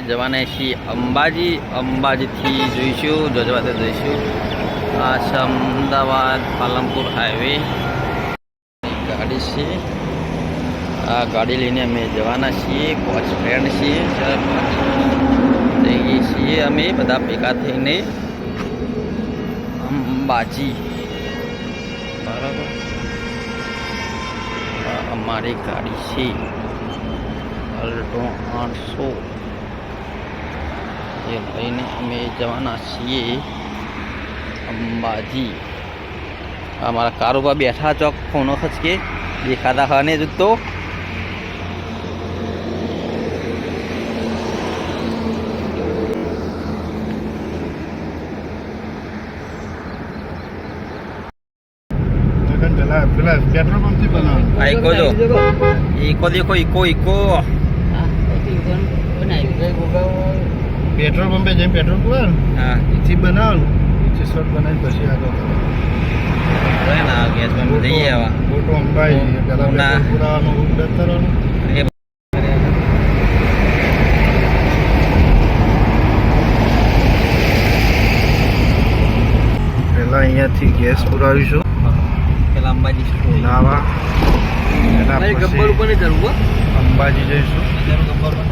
જવાના છીએ અંબાજી. અંબાજીથી જોઈશું જોજવાતે જઈશું. આ છે અમદાવાદ, પાલનપુર હાઈવે. ગાડી છે. આ ગાડી લઈને અમે જવાના છીએ. પાંચ ફ્રેન્ડ છીએ જઈએ છીએ અમે બધા ભેગા થઈને. અંબાજી. બરાબર. અમારી ગાડી છે. અલ્ટો આઠસો. એ લઈને અમે જવાના છીએ અંબાજી આ મારા કાર ઉપર બેઠા ચોક ફોનો ખચકે દેખાતા હા ને તો લગન પેલા પેલા પેટ્રોલ પંપથી બનાવવાનું આ ઇકો જો ઇકો દેખો ઇકો ઇકો પેટ્રોલ પંપે જઈને પેટ્રોલ પુરાવે હા. એથી બનાવવાનું એથી શોર્ટ બનાવી પછી આગળ. જોઈ ને ગેસ બંધ જઈએ આવા મોટો અંબાઈ. પેલા પુરાવાનું ઉડત કરવાનું. પેલા અહીંયાથી ગેસ પુરાવીશું. પેલા અંબાજી નહીં, ગબ્બર ઉપર નહીં ચડવું. અંબાજી જઈશું.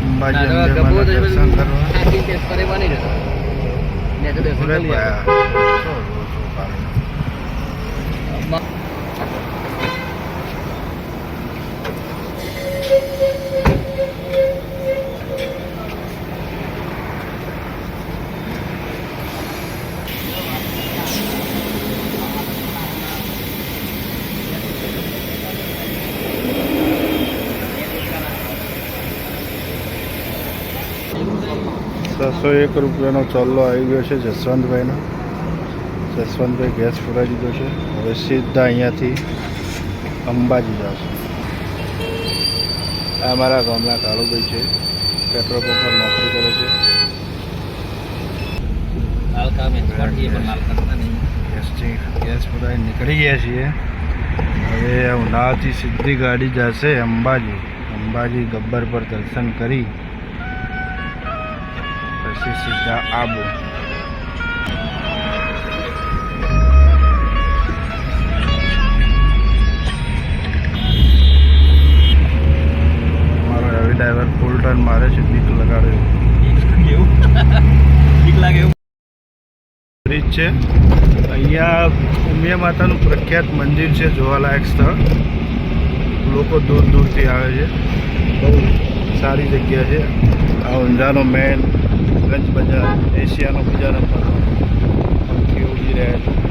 અંબાજી ગબ્બર દર્શન કરવા આખી ટેસ્ટ કરવા નહીં જતો. ને તો દર્શન ભલે કરી લઈએ ભાઈ, શું રોજ પાડે. આપણે. છસો એક રૂપિયાનો ચોલ્લો આવી ગયો છે જસવંતભાઈનો. જસવંતભાઈ ગેસ ફૂરાઈ દીધો છે. હવે સીધા અહીંયાથી અંબાજી જશે. આ અમારા ગામના કાળુભાઈ છે. પેટ્રોલ પંપ પર નોકરી કરે છે. ગેસ ફૂરાઈ નીકળી ગયા છીએ. હવે ઉનાળાથી સીધી ગાડી જશે અંબાજી. અંબાજી ગબ્બર પર દર્શન કરી પછી સીધા આબુ મારો હેવી ડ્રાઈવર ફૂલ ટર્ન મારે છે, બીક લગાડે. બીક લાગે એવું? બ્રિજ છે. અહીંયા ઉમિયા માતાનું પ્રખ્યાત મંદિર છે, જોવાલાયક સ્થળ. લોકો દૂર દૂરથી આવે છે. બહુ સારી જગ્યા છે. આ ઊંઝાનો મેન ગંજ બજાર, એશિયાનો બજાર હતો પંખી ઉડી રહ્યા છે.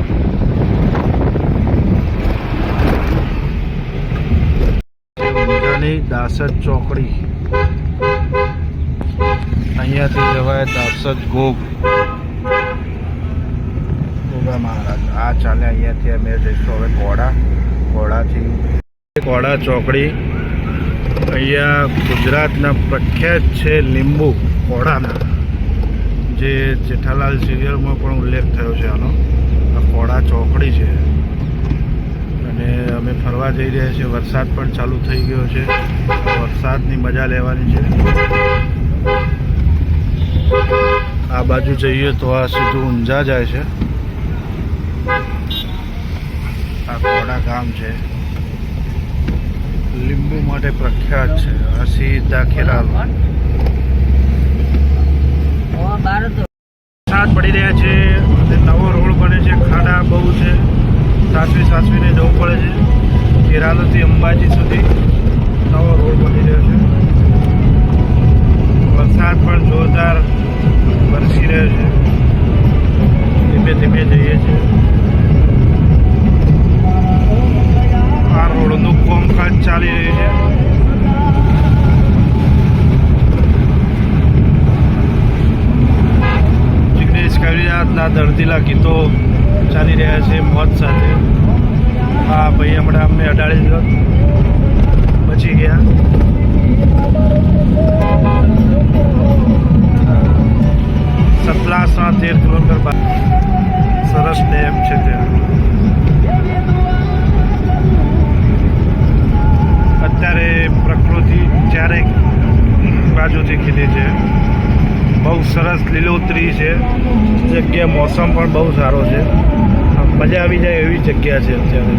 ઊંઝાની દાસદ ચોકડી. અહીંયાથી જવાય દાસજ ગોગ. ગોગા મહારાજ. આ ચાલે, અહીંયાથી અમે જઈશું. હવે ઘોડા, ઘોડાથી. ઘોડા ચોકડી. અહીંયા ગુજરાતના પ્રખ્યાત છે લીંબુ ઘોડાના. જે જેઠાલાલ સિરિયલમાં પણ ઉલ્લેખ થયો છે આનો, આ ઘોડા ચોકડી છે. અને અમે ફરવા જઈ રહ્યા છીએ. વરસાદ પણ ચાલુ થઈ ગયો છે. વરસાદની મજા લેવાની છે. આ બાજુ જઈએ તો આ સીધું ઊંઝા જાય છે. આ કોડા ગામ છે. લીંબુ માટે પ્રખ્યાત છે. આ સીધા વરસાદ પડી રહ્યા છે અને નવો રોડ બને છે, ખાડા બહુ છે. સાસવી સાસવીને જવું પડે છે. કેરાલોથી અંબાજી સુધી નવો રોડ બની રહ્યો છે. વરસાદ પણ જોરદાર વરસી રહ્યો છે. ધીમે ધીમે જઈએ છીએ આ રોડનું કોમકાજ ચાલી રહ્યું છે. કવિરાજના ગીતો ચાલી રહ્યા છે, મોજ સાથે. હા, ભાઈ, હમણાં અમને અડાડી દીધો. બચી ગયા. સતલાસા તેર કિલોમીટર બાદ. સરસ ડેમ છે ત્યાં અત્યારે પ્રકૃતિ ચારેક બાજુથી ખીલી છે. બહુ સરસ લીલોતરી છે. જગ્યા, મોસમ પણ બહુ સારો છે. મજા આવી જાય એવી જગ્યા છે અત્યારે.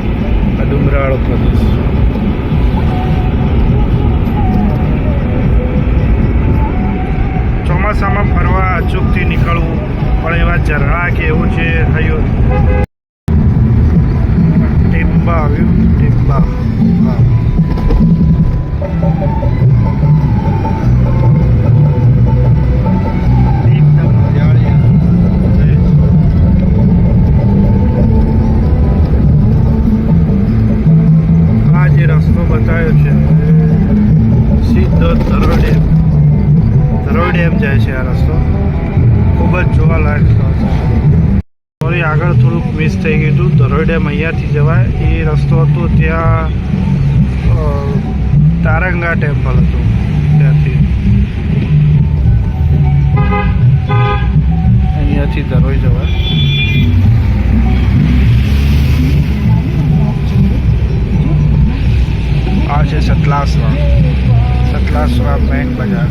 આ ડુંગરાળો પ્રદેશ. ચોમાસામાં ફરવા અચૂકથી નીકળવું, પણ એવા ઝરણા કે એવું છે થયું ડેમ જાય છે આ રસ્તો. ખૂબ જ જોવાલાયક સોરી આગળ થોડુંક મિસ થઈ ગયું હતું. ધરોઈ ડેમ અહીંયાથી જવાય. એ રસ્તો હતો ત્યાં તારંગા ટેમ્પલ હતું. ત્યાંથી. અહીંયાથી ધરોઈ જવાય. આ છે સતલાસરા સતલાસરા મેન બજાર.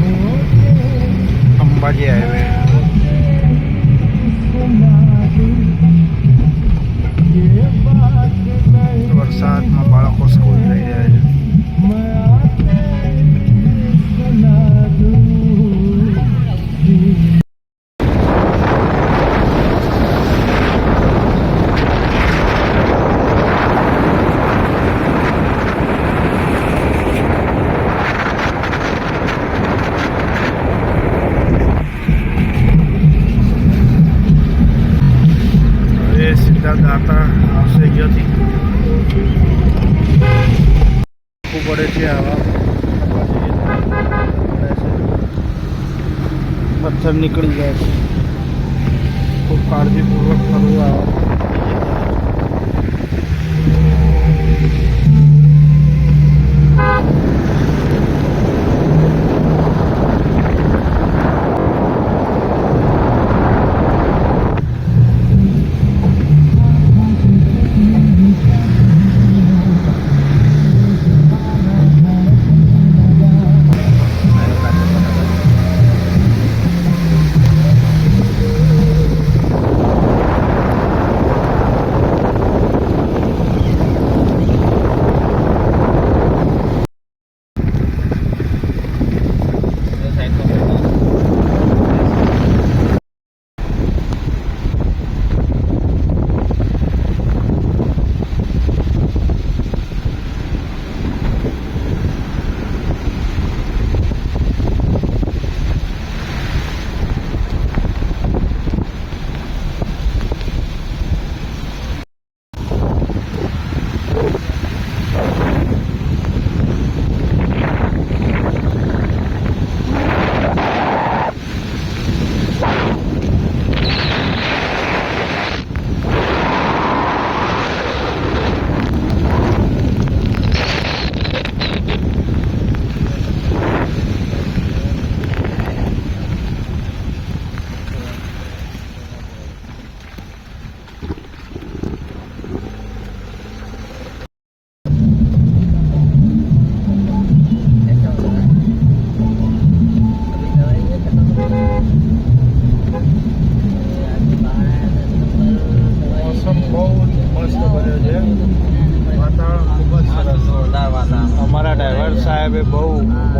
અંબાજી હાઈવે વરસાદમાં બાળકો સ્કૂલ જઈ રહ્યા છે દાતા આવશે ગયોથી પડે છે આવા પથ્થર નીકળી જાય છે.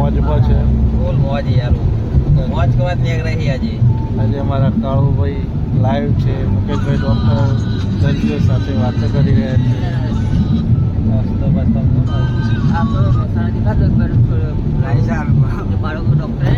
મોજ મોજ છે. ફૂલ મોજ યાર મોજ કવાત લેગ રહી આજે. આજે અમારા કાળુ ભાઈ લાઈવ છે મુકેશભાઈ ડોક્ટર દર્દીઓ સાથે વાતો કરી રહ્યા છે. બાળકો ડોક્ટર